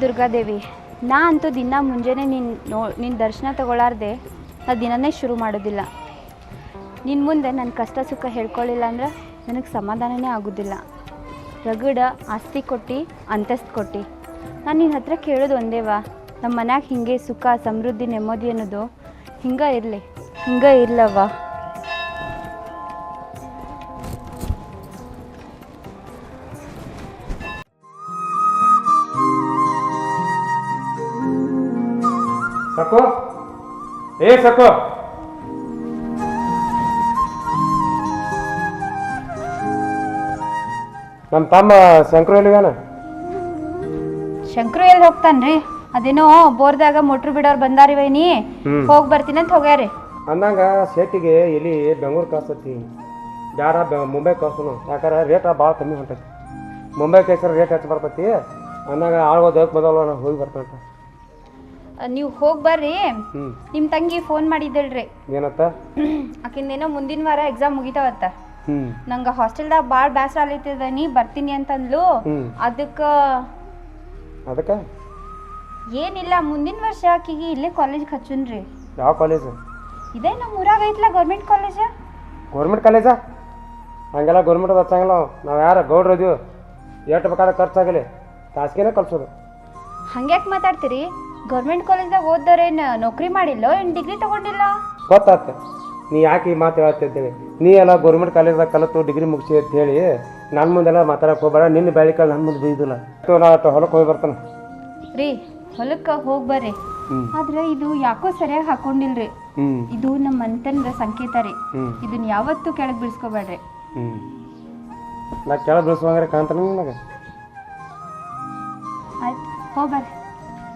ದುರ್ಗಾದೇವಿ ನಾ ಅಂತೂ ದಿನ ಮುಂಜಾನೆ ನಿನ್ನ ನೋ ನಿನ್ನ ದರ್ಶನ ತಗೊಳಾರ್ದೆ ನಾ ದಿನನೇ ಶುರು ಮಾಡೋದಿಲ್ಲ. ನಿನ್ನ ಮುಂದೆ ನನ್ನ ಕಷ್ಟ ಸುಖ ಹೇಳ್ಕೊಳ್ಳಿಲ್ಲ ಅಂದ್ರೆ ನನಗೆ ಸಮಾಧಾನನೇ ಆಗೋದಿಲ್ಲ. ರಗಡ ಆಸ್ತಿ ಕೊಟ್ಟು, ಅಂತಸ್ತು ಕೊಟ್ಟು. ನಾನು ನಿನ್ನ ಹತ್ರ ಕೇಳೋದು ಒಂದೇವಾ ನಮ್ಮ ಮನ್ಯಾಗ ಹಿಂಗೆ ಸುಖ, ಸಮೃದ್ಧಿ, ನೆಮ್ಮದಿ ಅನ್ನೋದು ಹಿಂಗೆ ಇರಲಿ, ಹಿಂಗೆ ಇರ್ಲವ್ವ? ಸಕು. ಏ ಸಕು. ನಮ್ಮ ತಮ್ಮ ಶಂಕರು ಎಲ್ಲಿಗಾನ? ಶಂಕರು ಎಲ್ಲಿ ಹೋಗ್ತಾನ್ರಿ? ಅದೇನೋ ಬೋರ್ದಾಗ ಮೋಟ್ರ್ ಬಿಡೋರು ಬಂದಾರಿ ವೈನಿ. ಹ್ಮ್. ಹೋಗಿ ಬರ್ತೀನಿ ಅಂತ ಹೋಗ್ಯಾರಿ. ಅಂದಂಗ ಶೇಟಿಗೆ ಇಲ್ಲಿ ಬೆಂಗಳೂರು ಕಳ್ಸತಿ ಯಾರ ಬೆ ಮುಂಬೈ ಕಳ್ಸೋನು. ಯಾಕಂದ್ರೆ ರೇಟ್ ಭಾಳ ಕಮ್ಮಿ ಹೊಂಟೈತಿ. ಮುಂಬೈ ಕೇಸರ ರೇಟ್ ಹೆಚ್ಚು ಬರ್ತೈತಿ. ಅಂದಾಗ ಆಳ್ಗೋದು ಹೋಗಿ ಹೋಗಿ ಬರ್ತಂಟ ನೀವು ಹೋಗಿ ಬರ್ರಿ ನಿಮ್ಮ ತಂಗಿ ಫೋನ್ ಮಾಡಿದ್ದಳ್ರಿ. ಏನತ್ತ? ಆಕಿಂದೇನೋ ಮುಂದಿನ ವಾರ ಎಕ್ಸಾಮ್ ಮುಗಿತಾವತ್ತ. ನಂಗ ನಂಗೆ ಹಾಸ್ಟೆಲ್ದಾಗ ಭಾಳ ಬೇಸರ ಆಗ್ಲತ್ತದ ನೀ ಬರ್ತೀನಿ ಅಂತಂದ್ಲು. ಅದಕ್ಕ ಅದಕ್ಕೆ ಅದಕ್ಕೆ? ಏನಿಲ್ಲ ಮುಂದಿನ ವರ್ಷ ಆಕಿಗೆ ಇಲ್ಲೇ ಕಾಲೇಜ್ಗೆ ಹಚ್ಚುನ್ರಿ ಯಾವ ಕಾಲೇಜ್ ಇದೇ ನಮ್ಮ ಊರಾಗ ಐತ್ಲ ಗೌರ್ಮೆಂಟ್ ಕಾಲೇಜ ಗೌರ್ಮೆಂಟ್ ಕಾಲೇಜಾ ಹಂಗೆಲ್ಲ ಗೌರ್ಮೆಂಟ್ ಹಚ್ಚಂಗಿಲ್ಲ ನಾವು ಯಾರ ಗೌಡ್ರು ಇದೀವಿ? ಎಷ್ಟು ಬೇಕಾದ್ರೆ ಖರ್ಚಾಗಲಿ. ಖಾಸಗಿನೇ ಕಲ್ಸೋದು ಹಂಗ್ಯಾಕೆ ಮಾತಾಡ್ತೀರಿ? ಗೌರ್ಮೆಂಟ್ ಕಾಲೇಜ್ದಾಗ ಓದ್ದವ್ರೇನು ನೌಕರಿ ಮಾಡಿಲ್ಲ ಏನು ಡಿಗ್ರಿ ತಗೊಂಡಿಲ್ಲ? ಗೊತ್ತಾತ. ನೀ ಯಾಕೆ ಈ ಮಾತು ಹೇಳ್ತಿದ್ದೇವೆ ನೀ ಎಲ್ಲ ಗೌರ್ಮೆಂಟ್ ಕಾಲೇಜ್ದಾಗ ಕಲಿತು ಡಿಗ್ರಿ ಮುಗಿಸಿ ಅಂತ ಹೇಳಿ ನನ್ನ ಮುಂದೆಲ್ಲ ಮಾತಾಡಕ್ಕೆ ಹೋಗ್ಬೇಡ ನಿನ್ನ ಬೆಳಿಕಲ್ ನನ್ನ ಮುಂದೆ ಬೀದಿಲ್ಲ ನಾ ಅಷ್ಟು ಹೊಲಕ್ಕೆ ಹೋಗಿ ಬರ್ತಾನೆ. ರೀ ಹೊಲಕ್ಕೆ ಹೋಗಿ ಬರ್ರಿ. ಆದ್ರೆ ಇದು ಯಾಕೋ ಸರಿಯಾಗಿ ಹಾಕೊಂಡಿಲ್ರಿ. ಹ್ಞೂ ಇದು ನಮ್ಮ ಮನೆತನದ ಸಂಕೇತ ರೀ. ಹ್ಞೂ ಇದನ್ನ ಯಾವತ್ತೂ ಕೆಳಗೆ ಬಿಡಿಸ್ಕೋಬೇಡ್ರಿ. ಹ್ಞೂ ನಾ ಕೆಳಗೆ ಬೀಳ್ಸುವಂಗ್ರೆ ಕಾಣ್ತಾನೆ ನನಗೆ? ಆಯ್ತು ಹೋಗ್ಬರ್ರಿ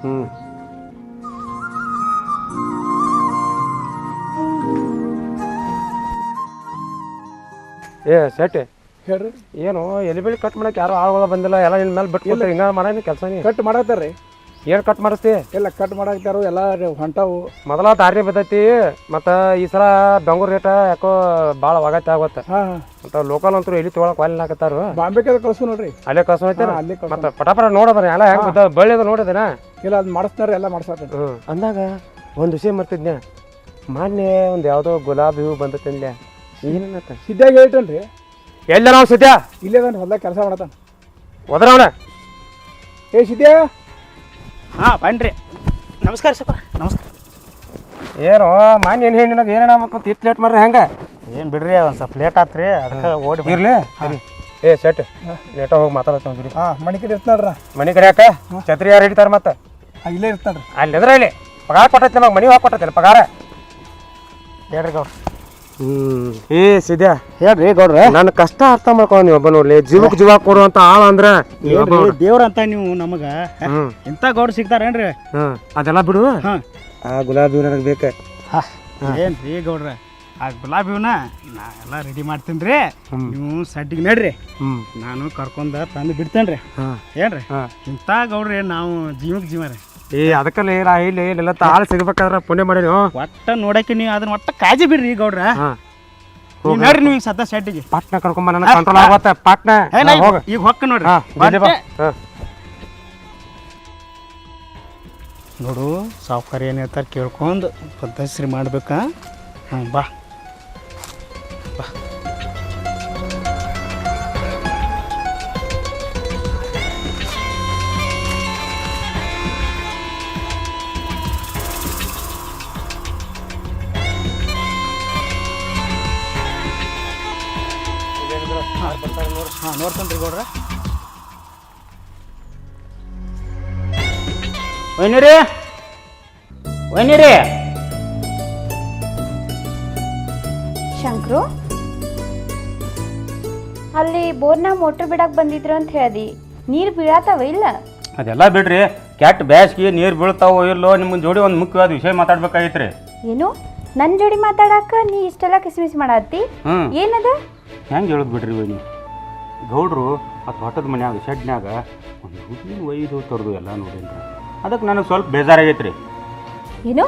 ಹ್ಞೂ ಏ ಸೆಟ್. ಹೇಳ್ರಿ. ಏನು ಎಲ್ಲಿ ಬೆಳಿ ಕಟ್ ಮಾಡಕ್ಕೆ ಯಾರು ಆಳುಗಳ ಬಂದಿಲ್ಲ. ಎಲ್ಲ ನಿನ್ನ ಮೇಲೆ ಬಿಟ್ಟು ಹಿಂಗ ಮಾಡೀನಿ ಕೆಲಸ ನೀ ಕಟ್ ಮಾಡತ್ತಾರ್ರಿ. ಏನು ಕಟ್ ಮಾಡಿಸ್ತಿ? ಎಲ್ಲ ಕಟ್ ಮಾಡಾಕ್ತಾರು ಎಲ್ಲ ಹೊಂಟಾವು. ಮೊದಲ ದಾರಿ ಬಿದ್ದೈತಿ. ಮತ್ತು ಈ ಸಲ ಬೆಂಗಳೂರು ರೇಟ ಯಾಕೋ ಭಾಳ ವಾಗತ್ತೆ ಆಗುತ್ತೆ ಮತ್ತ ಹಾ. ಮತ್ತು ಲೋಕಲ್ ಅಂತೂ ಎಲ್ಲಿ ತೊಗೊಳಕ್ಕೆ ವಾಲಿನ ಹಾಕತ್ತಾರು. ಬಾಂಬೆಗೆ ಕಳ್ಸು ನೋಡ್ರಿ. ಅಲ್ಲೇ ಕಳ್ಸು ಐತೆ ಅಲ್ಲೇ. ಮತ್ತು ಪಟಾಪಟ ನೋಡೋದ್ರ ಎಲ್ಲ ಹೆಂಗೆ ಬಳ್ಳಿ ನೋಡಿದೇನ ಇಲ್ಲ ಅದು ಮಾಡಿಸ್ತಾರ ಎಲ್ಲ ಮಾಡ್ಸಾಕ ಹ್ಞೂ ಅಂದಾಗ ಒಂದು ವಿಷಯ ಮರ್ತಿದ್ನ ಮಾನ್ಯ ಒಂದು ಯಾವುದೋ ಗುಲಾಬಿ ಹೂ ಬಂದತ್ತಂದ್ಯ? ಏನತ್ತ ಸಿದ್ಧಾಗ ಹೇಳ್ತೇನ್ರಿ ಎಲ್ಲ ನಾವು ಸದ್ಯ? ಇಲ್ಲೇ ಅದಾನ ಹೊಲ್ದಾಗ ಕೆಲಸ ಮಾಡತಾನ ಒದರವನ ಏ ಸಿದ್ಯಾ ಹಾಂ ಬನ್ರಿ. ನಮಸ್ಕಾರ ಸಪ್ಪ ನಮಸ್ಕಾರ. ಏನೋ ಮಾನ್ಯ ಏನು ಹೇಳಿ ನನಗೆ? ಏನೇನ ಮಾಡ್ಕೊಂತ ಇತ್ತು ಲೇಟ್ ಮಾಡ್ರಿ ಹೆಂಗೆ? ಏನು ಬಿಡ್ರಿ ಒಂದು ಸ್ವಲ್ಪ ಲೇಟ್ ಆತ್ರಿ ಅದಕ್ಕೆ ಓಡಿ ಬಿರ್ಲಿ ಇರ್ಲಿ? ಏ ಸೆಟ್ ಲೇಟ ಹೋಗಿ ಮಾತಾಡತ್ತೀವಿ ಹಾ ಮಣಿ ಕಡೆ ಇರ್ತಾಳ್ರ? ಮನೆ ಕಡೆ ಯಾಕ? ಛತ್ರಿ ಯಾರು ಹಿಡಿತಾರೆ ಮತ್ತೆ? ಇಲ್ಲೇ ಇರ್ತಾಳ್ರಿ? ಅಲ್ಲಿ ಎದ್ರ ಇಲ್ಲಿ ಪಗಾರ ಕೊಟ್ಟೈತಿ ನಮಗೆ ಮನೆ ಹೋಗಿ ಕೊಟ್ಟೈತಿಲ್ಲ ಪಗಾರ. ಹೇಳ್ರಿ ಗೌಡ್ರ. ಹ್ಞೂ ಏ ಸಿದ್ಯಾ ಹೇಳ್ರಿ ಗೌಡ್ರ. ನನ್ನ ಕಷ್ಟ ಅರ್ಥ ಮಾಡ್ಕೊ ನೀವು ಒಬ್ಬ ನೋಡ್ಲಿ. ಜೀವಕ್ ಜೀವ ಕೊಡುವಂತ ಆಳ ಅಂದ್ರೆ ನೀ ಒಬ್ಬ. ದೇವ್ರಂತ ನೀವು ನಮಗ ಇಂತ ಇಂಥ ಗೌಡ್ರ ಸಿಗ್ತಾರೇನ್ರಿ? ಅದೆಲ್ಲ ಬಿಡು. ಹಾಂ. ಆ ಗುಲಾಬಿ ನನಗೆ ಬೇಕು. ಏನು ರೀ ಗೌಡ್ರ? ಆ ಗುಲಾಬಿ ಹೂನ ನಾ ಎಲ್ಲ ರೆಡಿ ಮಾಡ್ತೀನಿ ರೀ ನೀವು ಸಡ್ಡಿಗೆ ನಡ್ರಿ. ನಾನು ಕರ್ಕೊಂಡ ತಂದು ಬಿಡ್ತೇನೆ ರೀ ಹಾಂ. ಏನ್ರಿ? ಹಾಂ. ಇಂಥ ಗೌಡ್ರಿ ನಾವು ಜೀವಕ್ಕೆ ಜೀವ ರೀ ಏ ಅದಕ್ಕಲ್ಲ ಇಲ್ಲ ಇಲ್ಲಿ ಇಲ್ಲ ತಾಳ ಸಿಗ್ಬೇಕಾದ್ರೆ ಪುಣ್ಯ ಮಾಡೀನಿ ಒಟ್ಟ ನೋಡಕ್ಕೆ ನೀವು ಅದನ್ನ ಒಟ್ಟ ಕಾಜಿ ಬಿಡ್ರಿ ಗೌಡ್ರ. ನೀವು ನಡ್ರಿ ನೀವು ಸದ್ದ ಸಡ್ಡಿಗೆ ಪಟ್ನ ಕರ್ಕೊಂಬ ನನಗೆ ಕಂಟ್ರೋಲ್ ಆಗುತ್ತೆ. ಪಟ್ನ. ಹೋಗ. ಈಗ ಹೊಕ್ಕ ನೋಡ್ರಿ. ನೋಡು ಸಾವುಕಾರ ಏನು ಹೇಳ್ತಾರೆ ಕೇಳ್ಕೊಂಡು ಪದ್ಧತಿ ಮಾಡ್ಬೇಕಾ. ಹಾಂ ಬಾ ಬಾ. ಹಾಂ ನೋಡ್ತಾನೆ ರೀ ಗೌಡ್ರ. ಒಯ್ನಿರಿ ಒಯ್ನಿರಿ ಶಂಕ್ರು ಅಲ್ಲಿ ಬೋರ್ನ ಮೋಟರ್ ಬಿಡಕ್ಕೆ ಬಂದಿದ್ರು ಅಂತ ಹೇಳಿ ನೀರು ಬೀಳತ್ತವ ಇಲ್ಲ? ಅದೆಲ್ಲ ಬಿಡ್ರಿ ಕೆಟ್ಟ ಬ್ಯಾಸ್ಗಿ ನೀರು ಬೀಳ್ತಾವೋ ಇಲ್ಲೋ ನಿಮ್ಮ ಜೋಡಿ ಒಂದು ಮುಖ್ಯವಾದ ವಿಷಯ ಮಾತಾಡ್ಬೇಕಾಗಿತ್ರಿ. ಏನು? ನನ್ನ ಜೋಡಿ ಮಾತಾಡಕ್ಕ ನೀ ಇಷ್ಟೆಲ್ಲ ಕಿಸ್ಮಿಸ್ ಮಾಡತ್ತಿ? ಹ್ಞೂ ಏನದ? ಹೆಂಗೆ ಹೇಳೋದು ಬಿಡ್ರಿ ಬನ್ನಿ ಗೌಡ್ರು ಆ ತೋಟದ ಮನ್ಯಾಗ ಶೆಡ್ನ್ಯಾಗ ಒಂದು ಹುಡುಗಿನ ಒಯ್ದು ತೊರೆದು ಎಲ್ಲ ನೋಡೇನ್ರಿ. ಅದಕ್ಕೆ ನನಗೆ ಸ್ವಲ್ಪ ಬೇಜಾರಾಗೈತ್ರಿ. ಏನು?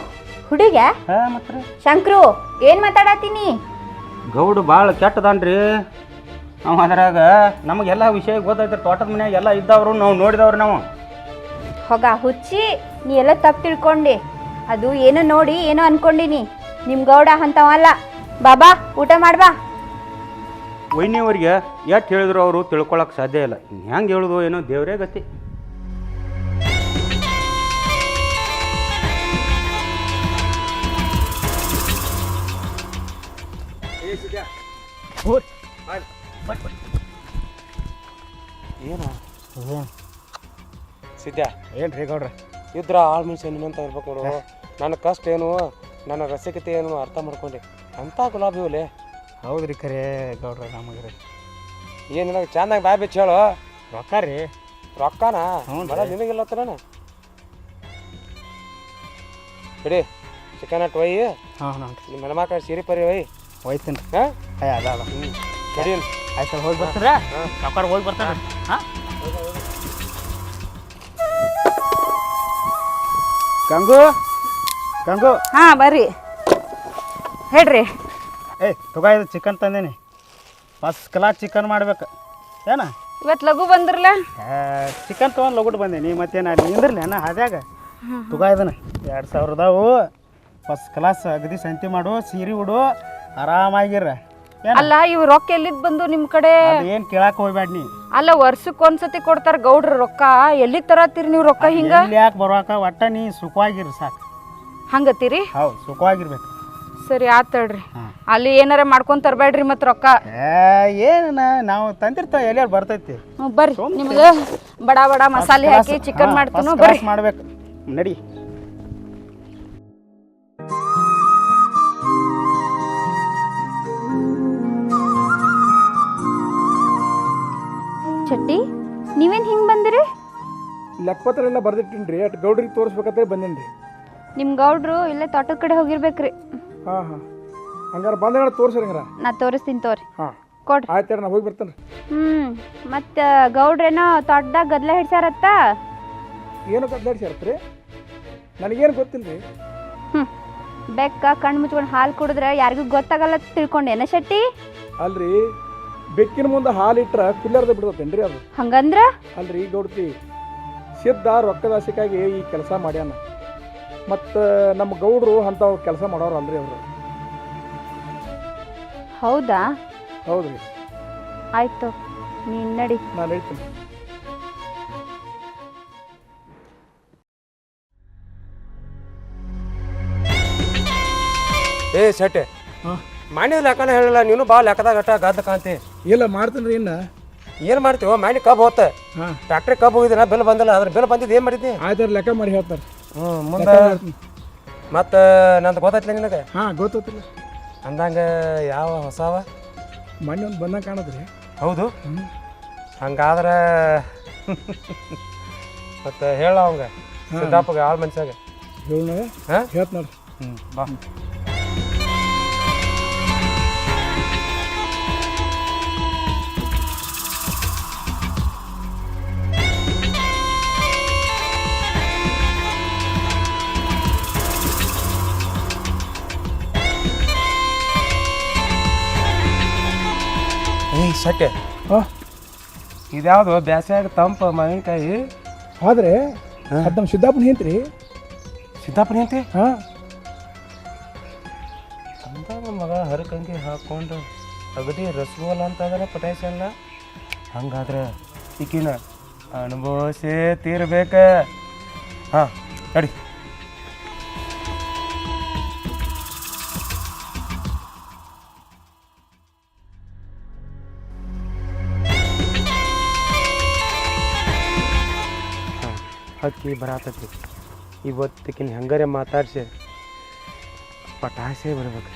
ಹುಡುಗ ಹಾಂ ಮತ್ತೆ ಶಂಕ್ರು ಏನು ಮಾತಾಡತ್ತೀನಿ? ಗೌಡು ಭಾಳ ಕೆಟ್ಟದಾನ್ರಿ. ನಾವು ಅದ್ರಾಗ ನಮಗೆಲ್ಲ ವಿಷಯ ಗೊತ್ತೈತೆ ತೋಟದ ಮನ್ಯಾಗ ಎಲ್ಲ ಇದ್ದವ್ರು ನಾವು ನೋಡಿದವ್ರು ನಾವು. ಹೊಗ ಹುಚ್ಚಿ ನೀ ಎಲ್ಲ ತಪ್ಪು ತಿಳ್ಕೊಂಡಿ. ಅದು ಏನೋ ನೋಡಿ ಏನೋ ಅನ್ಕೊಂಡಿನಿ. ನಿಮ್ಮ ಗೌಡ ಅಂತವಲ್ಲ. ಬಾಬಾ ಊಟ ಮಾಡ್ಬಾ. ವೈನಿಯವರಿಗೆ ಎಷ್ಟು ಹೇಳಿದ್ರು ಅವರು ತಿಳ್ಕೊಳಕ್ಕೆ ಸಾಧ್ಯ ಇಲ್ಲ. ಹೆಂಗೆ ಹೇಳೋದು ಏನೋ ದೇವರೇ ಗತಿ. ಏನು ಏನು? ಸಿದ್ಧ ಏನು ರೀ ಗೌಡ್ರ? ಇದ್ರ ಆಳ್ ಮನುಷ್ಯ ನಿನ್ನಂತ ಇರ್ಬೇಕು ನೋಡು. ನನ್ನ ಕಷ್ಟ ಏನು? ನನ್ನ ರಸಿಕತೆ ಏನು? ಅರ್ಥ ಮಾಡ್ಕೊಂಡೆ. ಅಂತ ಗುಲಾಬಿ ಹೂಲೆ ಹೌದು ರೀ ಖರೆ ಗೌಡ್ರ ನಮಗೆ ರೀ ಏನು ನಿನಗೆ ಚಂದಾಗಿ ಬಾಯ್ ಬಿಚ್ಚ ಹೇಳು? ರೊಕ್ಕ ರೀ. ರೊಕ್ಕನಾ? ಹ್ಞೂ ಬಡ ನಿನಗಿಲ್ಲ ಹತ್ರನ ಬಿಡಿ ಚಿಕನ್ ಅಟ್ ಒಯ್ಯಿ. ಹಾಂ ಹಾಂ ನಿಮ್ಮ ಮನೆಮಾಕ ಸೀರೆ ಪರಿ ಒಯ್ಯಿ. ಒಯ್ತೀನಿ ಹಾಂ? ಅಯ್ಯ ಅದ ಅದ. ಹ್ಞೂ ಸರಿ. ಆಯ್ತು ಹೋಗಿ ಬರ್ತೀರಾ ರೊಕ್ಕ ಹೋಗಿ ಬರ್ತಾನೆ. ಹಾಂ? ಗಂಗು ಗಂಗು. ಹಾ ಬರ್ರಿ. ಹೇಳ್ರಿ. ಏಯ್ ತಗೋ ಇದು ಚಿಕನ್ ತಂದೇನಿ. ಫಸ್ಟ್ ಕ್ಲಾಸ್ ಚಿಕನ್ ಮಾಡ್ಬೇಕು. ಏನ? ಇವತ್ತು ಲಘು ಬಂದ್ರಲ್ಲ? ಚಿಕನ್ ತೊಗೊಂಡು ಲಗುಟ್ ಬಂದೇನಿ ಮತ್ತೇನು ಅಲ್ಲಿ ನಿಂದ್ರಲಿ ಅಣ್ಣ ಅದ್ಯಾಗ ತಗೋ ಇದನ್ನ. ಎರಡು ಸಾವಿರದವು ಫಸ್ಟ್ ಕ್ಲಾಸ್ ಅಗದಿ ಸಂತಿ ಮಾಡು ಸೀರೆ ಉಡು ಆರಾಮಾಗಿರ. ಏನ? ಅಲ್ಲ ಇವ್ ರೊಕ್ಕ ಎಲ್ಲಿದ್ ಬಂದು ನಿಮ್ ಕಡೆ? ಏನು ಕೇಳಕ್ ಹೋಗ್ಬೇಡ ನೀ. ಅಲ್ಲ ವರ್ಷಕ್ಕೆ ಒಂದ್ಸತಿ ಕೊಡ್ತಾರ ಗೌಡ್ರ ರೊಕ್ಕ. ಎಲ್ಲಿ ತರತ್ತೀರಿ ನೀವು ರೊಕ್ಕ ಹಿಂಗ? ಯಾಕೆ ಬರುವಾಕ ಒಟ್ಟ ನೀ ಸುಖವಾಗಿರ್ ಸಾಕು. ಹಂಗತ್ತೀರಿ ಹೌದು ಸುಖವಾಗಿರ್ಬೇಕು. ಸರಿ ಆತ್ ತಡ್ರಿ ಅಲ್ಲಿ ಏನಾರ ಮಾಡ್ಕೊಂಡ್ ತರಬೇಡ್ರಿ ಮತ್ ರೊಕ್ಕ. ಏನ ನಾವು ತಂದಿರ್ತಾವ ಎಲ್ಲಿಯಾರು ಬರ್ತೈತಿ? ಹ್ಮ್, ಬರ್ರಿ. ನಿಮ್ಗೆ ಬಡ ಬಡ ಮಸಾಲೆ ಹಾಕಿ ಚಿಕನ್ ಮಾಡ್ತೀನೋ ಬರ್ರಿ. ಮಾಡ್ಬೇಕು. ನಡಿ. ಚಟ್ಟಿ ನೀವೇನ್ ಹಿಂಗ್ ಬಂದಿರಿ? ಲೆಕ್ಕಪತ್ರ ಎಲ್ಲ ಬರ್ದಿಟ್ಟಿನ್ರಿ ರೀ ಅಟ್ ಗೌಡ್ರಿಗೆ ತೋರಿಸ್ಬೇಕಂತ ಬಂದೇನ್ರಿ. ನಿಮ್ ನಿಮ್ಮ ಗೌಡ್ರು ಇಲ್ಲೇ ತೋಟದ ಕಡೆ ಹೋಗಿರ್ಬೇಕ್ರಿ. ಹಾಂ ಹಾಂ. ಹಂಗಾರೆ ಬಂದಾಗ ತೋರಿಸ್ರಿ ಹಂಗಾರ. ನಾ ತೋರಿಸ್ತೀನಿ ತೋರಿ. ಹಾಂ. ಕೊಡ್ರಿ. ಆಯ್ತು ನಾ ಹೋಗಿ ಬರ್ತೇನೆ. ಹ್ಮ್. ಮತ್ತು ಗೌಡ್ರೇನೋ ತೋಟದಾಗ ಗದ್ಲ ಹಿಡ್ಸ್ಯಾರತ್ತ? ಏನು ಕದ್ದಾಡ್ಸಿ ರೀ? ನನಗೇನು ಗೊತ್ತಿಲ್ಲ ರೀ ಹ್ಞೂ ಬೆಕ್ಕ ಕಣ್ಣು ಮುಚ್ಕೊಂಡು ಹಾಲು ಕುಡಿದ್ರೆ ಯಾರಿಗೂ ಗೊತ್ತಾಗಲ್ಲ ಅಂತ ತಿಳ್ಕೊಂಡೇನ ಶೆಟ್ಟಿ? ಅಲ್ರಿ ಬೆಕ್ಕಿನ ಮುಂದೆ ಹಾಲು ಇಟ್ರೆ ಕುಲ್ಲರ್ದ ಬಿಡ್ತೇನ್ರಿ ಅದು? ಹಂಗಂದ್ರ? ಅಲ್ರಿ ಗೌಡ್ತಿ ಸಿದ್ಧ ರೊಕ್ಕದಾಸಿಕಾಗಿ ಈ ಕೆಲಸ ಮಾಡ್ಯಾನ. ಮತ್ತು ನಮ್ಮ ಗೌಡರು ಅಂಥವು ಕೆಲಸ ಮಾಡೋರು ಅಲ್ರಿ ಅವರು. ಹೌದಾ? ಹೌದ್ರಿ. ಆಯ್ತು ನೀನು ನಡಿ. ನಾನು ಹೇಳ್ತೀನಿ. ಏ ಸೆಟ್ಟೆ ಹಾಂ. ಮಾಡಿ ಲೆಕ್ಕನ ಹೇಳಿಲ್ಲ ನೀನು ಬಾ ಲೆಕ್ಕದಾಗ ಅಟ್ಟ ಗದ್ದ ಕಾಂತಿ ಇಲ್ಲ ಮಾಡ್ತೀನಿ ರೀ ಇನ್ನು. ಏನು ಮಾಡ್ತೀವೋ ಮಾಣಿ ಕಬ್ಬು ಹೋತ. ಹಾಂ. ಟ್ಯಾಕ್ಟ್ರಿ ಕಬ್ಬು ಹೋಗಿದ್ದೀನ ಬಿಲ್ ಬಂದಿಲ್ಲ ಅದ್ರ ಬಿಲ್ ಬಂದಿದ್ದು ಏನು ಮಾಡಿದ್ದೆ? ಆಯ್ತು ಲೆಕ್ಕ ಮಾಡಿ ಹೇಳ್ತಾರೆ. ಹ್ಞೂ ಮುಂದೆ ಮತ್ತು ನಂದು ಗೊತ್ತೈತಿಲ್ಲ ನಿನಗೆ? ಹಾಂ ಗೊತ್ತಿಲ್ಲ ಅಂದಂಗೆ ಯಾವ ಹೊಸವ? ಮೊನ್ನೆ ಒಂದು ಬಂದಂಗೆ ಕಾಣದ್ರಿ. ಹೌದು. ಹಂಗಾದ್ರೆ ಮತ್ತೆ ಹೇಳ ಅವಂಗ? ಸಿದ್ದಪ್ಪಗೆ ಆಳು ಮನ್ಸಾಗ ಹೇಳ ಹಾಂ? ಹೇಳ್ತ ನೋಡ್ರಿ ಹ್ಞೂ ಬಾ. ಸಟ್ಟೆ ಹಾಂ. ಇದ್ಯಾವುದು ಬ್ಯಾಸ್ಯಾಗ ತಂಪು ಮಾವಿನಕಾಯಿ. ಆದ್ರೆ ಅದು ನಮ್ಮ ಸಿದ್ದಾಪನ ಹೆಂತ್ರಿ? ಸಿದ್ದಪ್ಪನ ಅಂತೆ ಹಾಂ. ಮಗ ಹರಕಂಗಿ ಹಾಕ್ಕೊಂಡು ಅಗದಿ ರಸಗೋಲ ಅಂತ ಅದರ ಪಟಾಯ್ಸಿ ಅಲ್ಲ ಹಂಗಾದ್ರೆ ಈಕಿನ ಅನುಭವಿಸೇ ತೀರ್ಬೇಕ. ಹಾಂ ನಡಿ. ಹಕ್ಕಿ ಬರಾತತಿ. ಇವತ್ತಿಕಿನ ಹೆಂಗಾರೆ ಮಾತಾಡ್ಸಿ ಪಟಾಸೆ ಬರಬೇಕು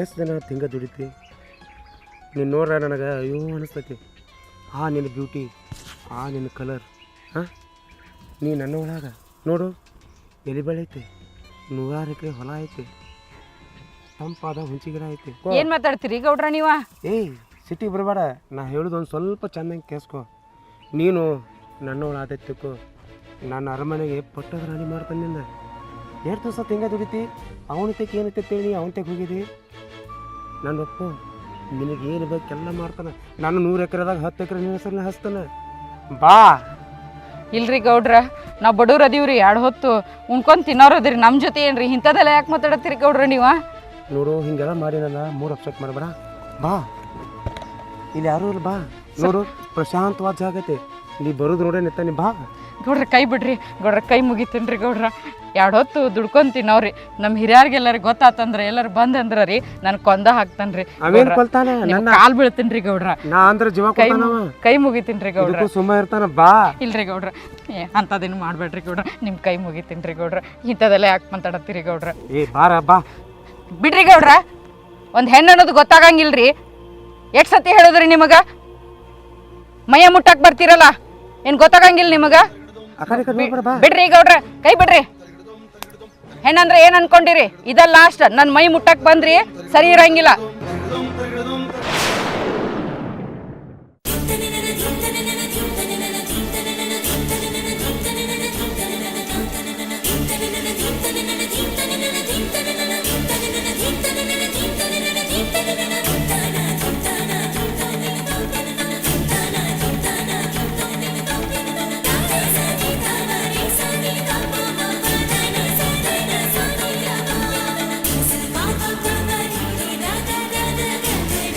ಎಷ್ಟು ದಿನ ತಿಂಗ ದುಡಿತಿ? ನೀನು ನೋಡ್ರ ನನಗೆ ಅಯ್ಯೋ ಅನಿಸ್ತತಿ. ಆ ನಿನ್ನ ಬ್ಯೂಟಿ, ಆ ನಿನ್ನ ಕಲರ್ ಹಾಂ ನೀ ನನ್ನ ಒಳಗೆ ನೋಡು. ಎಲೆ ಬೆಳೆ ಐತೆ ನೂರಾರು ಎಕರೆ ಹೊಲ ಐತಿ. ತಂಪಾದ ಹುಂಚಿ ಗಿಡ ಐತಿ ಏನ್ ಮಾತಾಡ್ತೀರಿ ಗೌಡ್ರ ನೀವ? ಏಯ್ ಸಿಟಿ ಬರಬೇಡ. ನಾ ಹೇಳುದು ಒಂದು ಸ್ವಲ್ಪ ಚೆನ್ನಾಗಿ ಕೇಳಿಸ್ಕೊ ನೀನು ನನ್ನವಳು ಆದತ್ಯಕ್ಕು ನನ್ನ ಅರಮನೆಗೆ ಪಟ್ಟದ ರಾಣಿ ಮಾಡ್ತಾನೆ ನಿನ್ನ ಎರಡು ದಿವಸ ತಿಂಗ ದುಡಿತಿ? ಅವನತೆಗೆ ಏನೈತೆ ಹೇಳಿ ಅವನತೆಗೆ ಹೋಗಿದಿ? ನನ್ನ ಒಪ್ಪು. ನಿನಗೆ ಏನು ಬೇಕೆಲ್ಲ ಮಾಡ್ತಾನೆ. ನಾನು ನೂರು ಎಕರೆದಾಗ ಹತ್ತು ಎಕರೆ ನಿನ್ನ ಹೆಸರನ್ನ ಹಚ್ತಾನೆ. ಬಾ. ಇಲ್ರಿ ಗೌಡ್ರ ನಾವು ಬಡವ್ರು ಅದೀವ್ರಿ. ಎರಡು ಹೊತ್ತು ಉಣ್ಕೊಂಡು ತಿನ್ನೋರು ಅದಿರಿ. ನಮ್ಮ ಜೊತೆ ಏನ್ರಿ? ಇಂಥದ್ದೆಲ್ಲ ಯಾಕೆ ಮಾತಾಡತ್ತೀರಿ ಗೌಡ್ರ ನೀವು? ನೋಡು ಹಿಂಗೆಲ್ಲ ಮಾಡಿ ನನ್ನ ಮೂಡ್ ಅಪ್ಸೆಟ್ ಮಾಡಬೇಡ. ಬಾ. ಇಲ್ಲಿ ಯಾರು ಇಲ್ಲ ಬಾ. ನೋಡು ಪ್ರಶಾಂತವಾದ ಜಾಗ ಐತೆ. ನೀ ಬರೋದು ನೋಡೇ ನೆತ್ತ ನೀ ಬಾ. ಗೌಡ್ರ ಕೈ ಬಿಡ್ರಿ. ಗೌಡ್ರ ಕೈ ಮುಗಿತೀನ್ರಿ ಗೌಡ್ರ. ಎರಡು ಹೊತ್ತು ದುಡ್ಕೊಂತೀನಿ ನಾವು ರೀ ನಮ್ಮ ಹಿರಿಯರ್ಗೆಲ್ಲರೂ ಗೊತ್ತಾತಂದ್ರೆ ಎಲ್ಲರೂ ಬಂದಂದ್ರ ರೀ ನಾನು ಕೊಂದ ಅವೇನ್ ಕೊಲ್ತಾನ? ನನ್ನ ಕಾಲ್ ಬೀಳ್ತೀನ್ರಿ ಗೌಡ್ರ. ನಾ ಅಂದ್ರೆ ಜೀವ ಕೈ ಕೈ ಮುಗಿತೀನ್ರಿ ಗೌಡ್ರ. ಸುಮ್ಮನೆ ಸುಮ್ಮ ಇರ್ತಾನ ಬಾ. ಇಲ್ರಿ ಗೌಡ್ರ. ಏ ಅಂಥದ್ದೇನು ಮಾಡ್ಬೇಡ್ರಿ ಗೌಡ್ರ. ನಿಮ್ಮ ಕೈ ಮುಗಿತೀನ್ರಿ ಗೌಡ್ರ. ಇಂಥದೆಲ್ಲ ಯಾಕೆ ಮಾತಾಡತ್ತೀರಿ ಗೌಡ್ರ? ಏ ಬಾರ ಬಾ. ಬಿಡ್ರಿ ಗೌಡ್ರ. ಒಂದು ಹೆಣ್ಣು ಅನ್ನೋದು ಗೊತ್ತಾಗಂಗಿಲ್ರಿ. ಎಷ್ಟು ಸತಿ ಹೇಳಿದ್ರಿ ನಿಮಗ? ಮೈಯ ಮುಟ್ಟಕ್ಕೆ ಬರ್ತೀರಲ್ಲ ಏನು ಗೊತ್ತಾಗಂಗಿಲ್ಲ ನಿಮಗ? ಬಿಡ್ರಿ ಗೌಡ್ರ ಕೈ ಬಿಡ್ರಿ. ಹೆಣ್ಣಂದ್ರೆ ಏನ್ ಅನ್ಕೊಂಡಿರಿ? ಇದ ಲಾಸ್ಟ್ ನನ್ನ ಮೈ ಮುಟ್ಟಕ್ಕೆ ಬಂದ್ರಿ ಸರಿ ಇರಂಗಿಲ್ಲ.